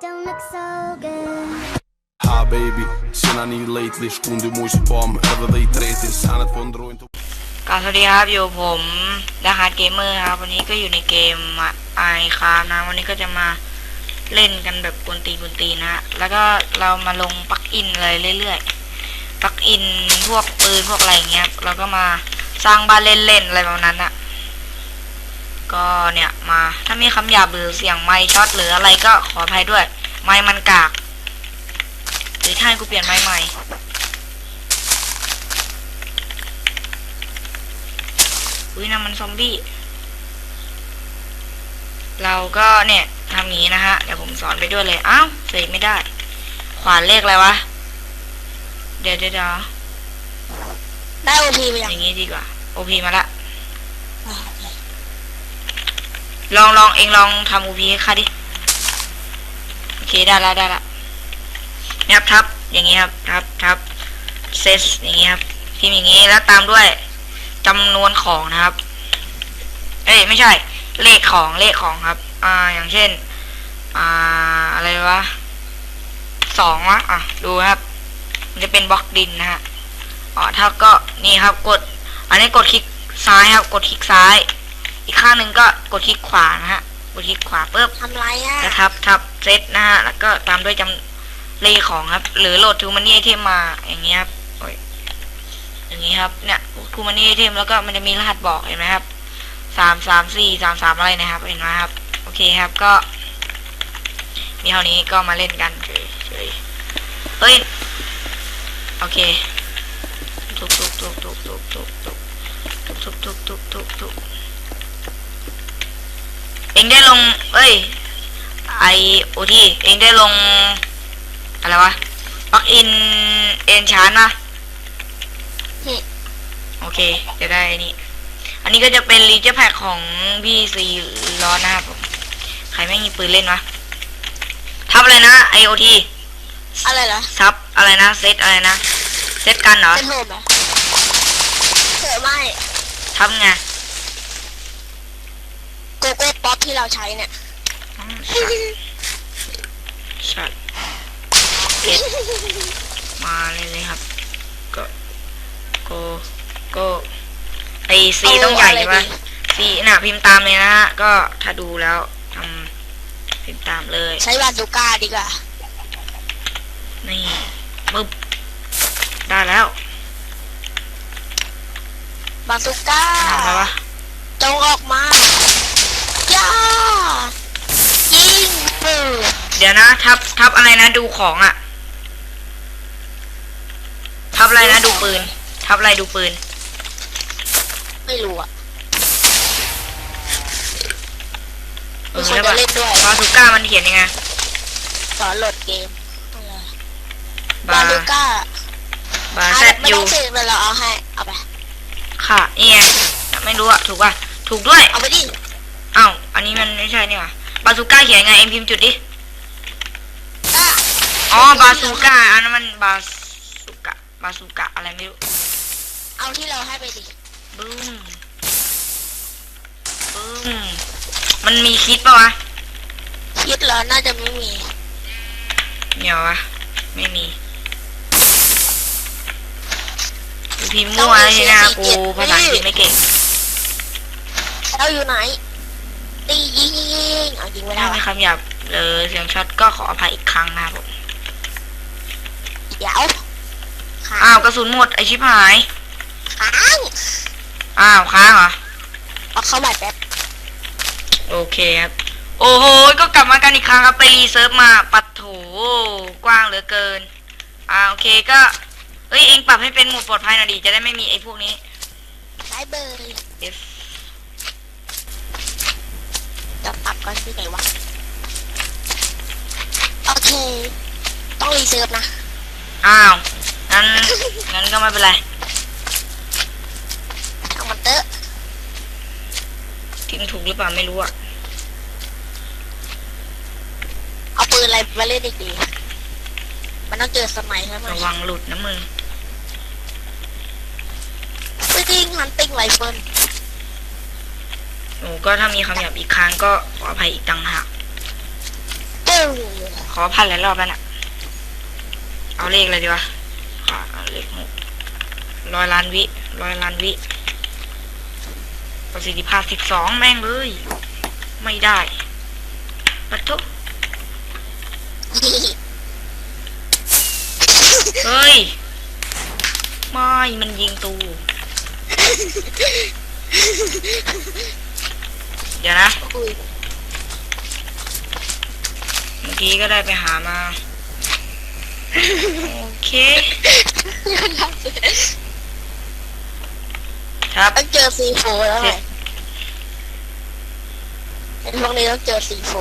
don't look so good. Ha baby, sinani lately Shkundi muj spam edhe dhe i treti Sanet po ndrojnë të กราบสวัสดีครับอยู่ผมดาฮาร์ดเกมเมอร์ครับ วันนี้ก็อยู่ในเกมไอคานะ วันนี้ก็จะมาเล่นกันแบบกวนตีนกวนตีนนะฮะแล้วก็เรามาลงปลั๊กอินเลยเรื่อยๆปลั๊กอินพวกปืนพวกอะไรอย่างเงี้ย เราก็มาสร้างบ้านเล่นๆอะไรแบบนั้นอะ ก็เนี่ยมาถ้ามีคำหยาบหรือเสียงไม้ช็อตหรืออะไรก็ขออภัยด้วย ไม้มันกากหรือถ้าให้กูเปลี่ยนไม้ใหม่อุ้ยนั่นมันซอมบี้เราก็เนี่ยทำอย่างนี้นะฮะเดี๋ยวผมสอนไปด้วยเลยอ้าวเสกไม่ได้ ขวานเลขอะไรวะเดี๋ยวเดี๋ยวเดี๋ยวได้โอพีไปยังอย่างนี้ดีกว่าโอพีมาละ ลองลองเองลองทำโอพีให้ข้าดิ โอเคได้แล้วได้แล้วเนี่ยครับทับ อย่างนี้ครับทับทับเซสอย่างนี้ครับพิมพ์อย่างนี้แล้วตามด้วยจำนวนของนะครับ เอ้ยไม่ใช่ เลขของเลขของครับ อ่าอย่างเช่น อ่าอะไรวะสองวะอะดูครับ มันจะเป็นบล็อกดินนะฮะอ๋อถ้าก็นี่ครับกด อันนี้กดคลิกซ้ายครับ กดคลิกซ้าย อีกข้างหนึ่งก็กดคลิกขวานะฮะกดคลิกขวาปุ๊บทำไรอะแล้วทับทับเซตนะฮะแล้วก็ตามด้วยจำเลขของครับ หรือโหลดทูมันนี่ไอเทมมาอย่างเงี้ยครับโอ้ยอย่างงี้ครับเนี่ยทูมันนี่ไอเทมแล้วก็มันจะมีรหัสบอกเห็นไหมครับสามสามสี่สามสามอะไรนะครับ เห็นไหมครับ โอเคครับก็ มีเท่านี้ก็มาเล่นกันเฉยเฉยเฮ้ยโอเคทุกทุกทุกทุกทุกทุกทุกทุกทุกทุกทุกทุกทุกเองได้ลง เอ้ย ไอโอทีเองได้ลง อะไรวะปลักอินเอนชานปะโอเค จะได้อันนี่ อันนี้ก็จะเป็นรีเจอร์แพคของพี่ซีร้อนนะครับผมใครไม่มีปืนเล่นวะ ทับอะไรนะไอโอทีอะไรเหรอทับอะไรนะ เซตอะไรนะ เซตกันเหรอเป็นโฮมเหรอเสือไม่ทับไง โกโก้ป๊อป ที่เราใช้เนี่ยอืมช็อตเก็บมาเลยเลยครับก็โกโกไอซีต้องใหญ่ใช่ปะซีน่ะพิมพ์ตามเลยนะฮะก็ถ้าดูแล้วทำพิมพ์ตามเลย ใช้บาซูก้าดีกว่านี่ปึ๊บได้แล้วบาซูก้าทำอะไรวะจงออกมา ย่ายิงปืนเดี๋ยวนะ ทับทับอะไรนะดูของอะทับอะไรนะดูปืน ทับอะไรดูปืน ไม่รู้อะเอมีอคนแล้วจะปะเล่นด้วยบาซูก้ามันเขียนยังไงสอนโหลดเกมอะไรบาบาซูก้าบาอะแซดไม่ยูต้องเสกเลยเราเอาให้ เอาไป ค่ะนี่ไงไม่รู้อะถูกป่ะ ถูกด้วย เอาไปดิ อ้าวอันนี้มันไม่ใช่นี่หว่าบาซูก้าเขียนไงเอ็มพิมพ์จุดดิก้าอ๋อบาซูก้าอันนั้นมันบาซูกะบาซูกะอะไรไม่รู้เอาที่เราให้ไปดิบึ้มบึ้มมันมีคิดปะวะคิดแล้วน่าจะไม่มีเหนียววะไม่มีกูพิมพ์มั่วใช่ไหมกูภาษาอังกฤษไม่เก่งเราอยู่ไหนตียิงยิง ยิงเอายิงไม่ได้ถ้ามีวะคำหยาบเลยเสียงช็อตก็ขออภัยอีกครั้งนะครับผมเดี๋ยวค้าอ้าวกระสุนหมดไอชิบหายค้างอ้าวค้างเหรอเอาเข้าใหม่แป๊บโอเคครับโอ้โหก็กลับมากันอีกครั้งครับไปรีเซิร์ฟมาปัดโถกว้างเหลือเกินอ่าโอเคก็เอ้ยเองปรับให้เป็นโหมดปลอดภัยหน่อยดิจะได้ไม่มีไอ้พวกนี้ใช้เบอร์ F จะปรับก่อนที่ไหนวะ โอเค ต้องรีเซิร์ฟนะ อ้าว งั้น งั้นก็ไม่เป็นไรช่างมันเตอะพิมพ์ถูกหรือเปล่าไม่รู้อะเอาปืนอะไรมาเล่นอีกดีมันต้องเจอสมัยใช่ไหมระวังหลุดนะมึงปืนยิงฮันติงไรเฟิล โอ้ก็ถ้ามีคำหยาบอีกครั้งก็ขออภัยอีกต่างหากโป้ขอพันหลายรอบแล้วน่ะ เอาเลขอะไรดีวะขอเอาเลขหกร้อยล้านวิร้อยล้านวิประสิทธิภาพสิบสองแม่งเลย ไม่ได้ปัดทุกเฮ้ย ไม่ มันยิงตู เดี๋ยวนะ อุ้ยเมื่อกี้ก็ได้ไปหามา โอเค ครับ ต้องเจอซีโฟแล้วไงไอ้พวกนี้ต้องเจอซีโฟ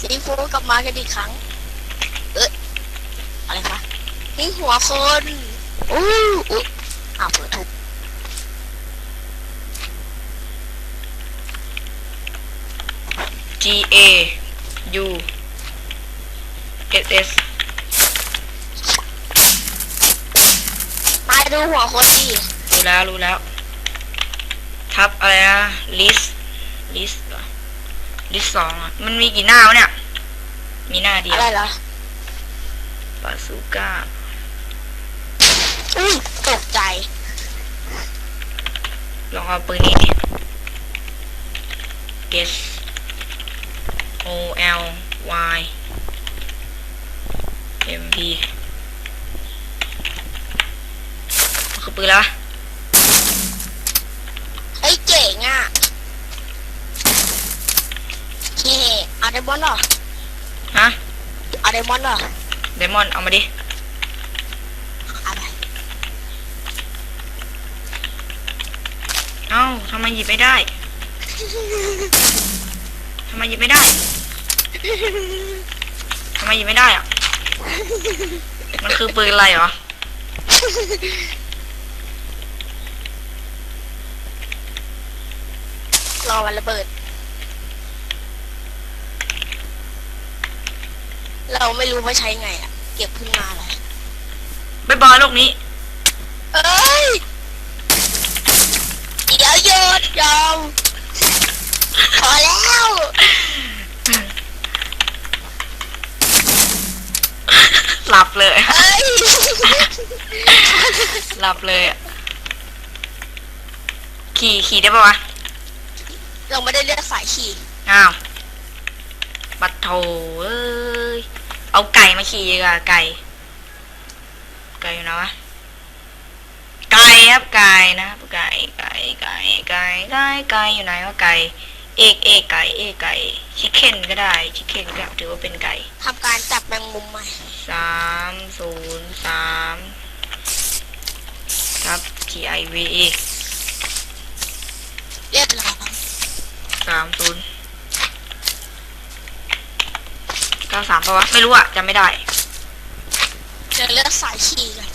ซีโฟกลับมากันอีกครั้ง เอ๊ะอะไรคะนี่หัวคนอู้อู้อ้าวเปิดทุบ G A U S S นายดูหัวคนดิรู้แล้วรู้แล้ว ทับอะไรนะ list list เหรอ list สองอะ มันมีกี่หน้าวะเนี่ย มีหน้าเดียอะวไรเหรอบาซูก้าอุ้ยตกใจ ลองเอาปืนนี้ดิ guess O L Y M P มันคือปืนแล้ววะเฮ้ยเจ๋งอะเฮ้เอาไดมอนด์เหรอฮะเอาไดมอนด์เหรอเดมอนเอามาดิอะไรเอ้าทำไมหยิบไม่ได้ทำไมหยิบไม่ได้ ทำไมหยิบไม่ได้อะ มันคือปืนอะไรเหรอ รอวันระเบิด เราไม่รู้ว่าใช้ไงอะ เก็บขึ้นมาเลยบ๊ายบายโลกนี้ เอ้ย เดี๋ยวหยุดยอมพอแล้ว หลับเลย เอ้ยหลับเลยอะขี่ขี่ได้ปะวะ เราไม่ได้เลือกสายขี่อ้าวบัตโถเอ้ย เอาไก่มาขี่ดีกว่าไก่ ไก่อยู่นะวะ ไก่ครับไก่นะครับไก่ไก่ไก่ไก่ไก่ไก่อยู่ไหนวะไก่ เอกเอกไก่เอกไก่ชิคเก้นก็ได้ชิคเก้นก็ถือว่าเป็นไก่ทำการจับแมงมุมใหม่สามศูนย์สามครับ T I V E เรียบร้อยสามศูนย์เก้าสามปะวะ ไม่รู้อะจำไม่ได้จะเลือกสายขี่กัน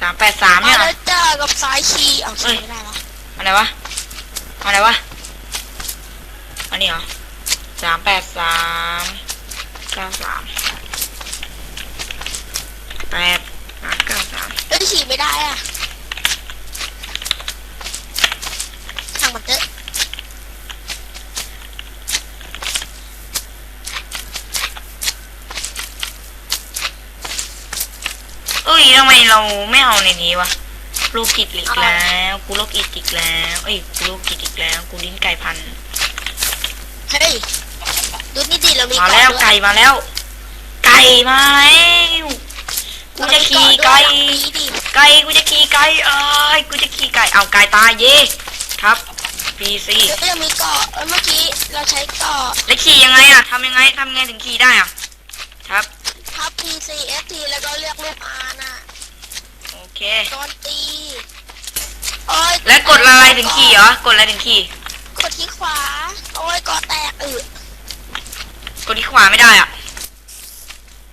สามแปดสามมาเนี่ยเหรอแล้วจ้ากับสายขี่เอาเอ้ขี่ยไม่ได้ละอันไหนวะอันไหนวะอั นนี้เหรอสามแปดสามเก้าสามแปดสามเก้าสามเอ้ยขี่ไม่ได้อะช่างมันเถอะเอ้ยทำไมเราไม่เอาในนี้วะโลกิตอีกแล้ว กูโลกิตอีกแล้ว เอ้ยกูโลกิตอีกแล้ว กูลิ้นไก่พันเฮ้ย ดูนี่ดิเรามีมาแล้วเกาะด้วยไก่มาแล้ว ไก่มาแล้วกูจะขี่ไก่ เรามีเกาะด้วยไก่กูจะขี่ไก่เอ้ยกูจะขี่ไก่เอาไก่ตายเย่ครับ PC เรามีเดี๋ยวเรามีเกาะเอ้ยเมื่อกี้เราใช้เกาะ แล้วขี่ยังไงอะทำยังไงทำยังไงถึงขี่ได้อะครับทับ P C S T แล้วก็เลือกรูป R น่ะโอเค โดนตีโอ้ยแล้วกดอะไรถึงขี่เหรอกดอะไรถึงขี่กดที่ขวาโอ้ยเกาะแตกอืดกดที่ขวาไม่ได้อะ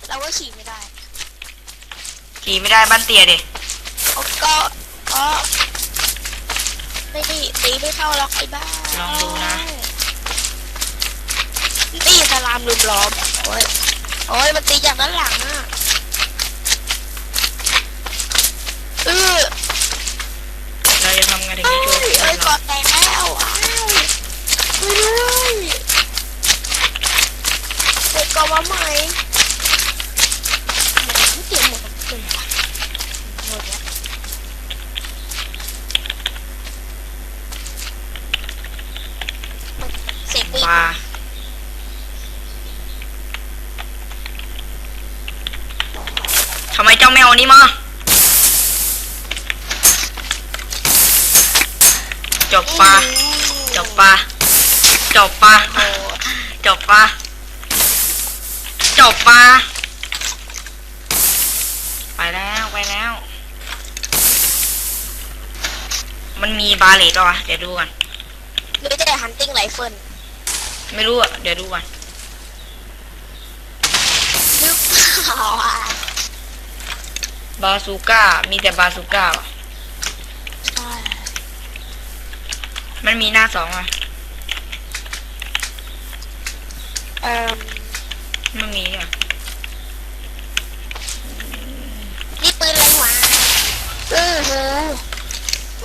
เราก็ขี่ไม่ได้ขี่ไม่ได้บ้านเตียเด็โอ้ก็ก็ไม่ดีตีไม่เข้าหรอกไอ้บ้าลองดูนะ ตีสลามลุมล้อมโอ้ยโอ้ยมันตีจากด้านหลังอะเออ เราจะทำไงถึง เอ้ จะช่วย ย เพื่ เอ้ อย นเรา เกาะแตกแล้วอ้าว เจ้าแมวนี้มาจบปะจบปะจบปะโอ้จบปะจบปะไปแล้วไปแล้ว มันมีบาเลตป่ะวะเดี๋ยวดูก่อนหรือแต่ฮันติ้งไรเฟิลไม่รู้อะเดี๋ยวดูก่อนหรือเปล่าอะ บาซูก้า มีแต่บาซูก้าว่ะใช่มันมีหน้าสองอะ เอ่อไม่มีอะ นี่ปืนอะไรวะอือหู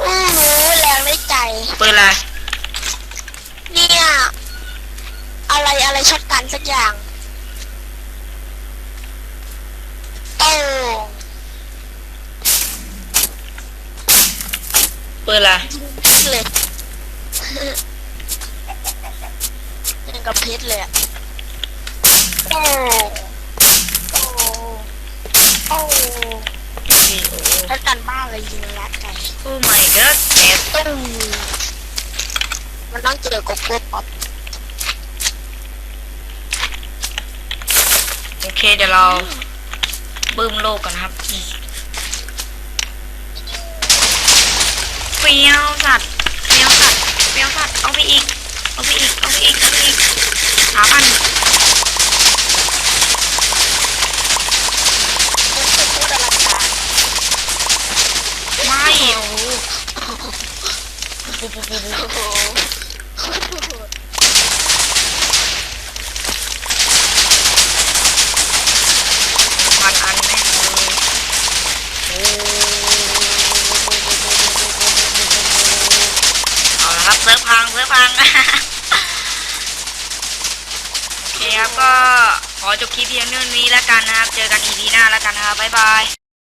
อือหูแรงได้ใจ ปืนอะไร เนี่ย อะไรอะไรช็อตกันสักอย่างโอ้ ปืนอะไรยิงเลยยังกับเพชรเลยอะโอ้โอ้โอ้พี่โอ้ช็อตกันบ้าเลยยิงรัดใจโอ้ my god เน็ตตุ้มมันต้องเจอกับกบป๊อปโอเคเดี๋ยวเราบึ้มโลกกันนะครับ ฟี้ยวสัตว์เฟี้ยวสัตว์เฟี้ยวสัตว์เอาไปอีก เอาไปอีก เอาไปอีก เอาไปอีกสามอันมันคือพูดอลังการไม่โอ้โหปุ๊บปุ๊บปุ๊บปุ๊บ โอ้โห พันอันแน่เลยโอ้เอาละครับเซิร์ฟพังเซิร์ฟพัง โอเคครับก็ขอจบ คลิปเพียงเท่านี้แล้วกันนะครับ เจอกันอีพีหน้าแล้วกันนะครับบ๊ายบาย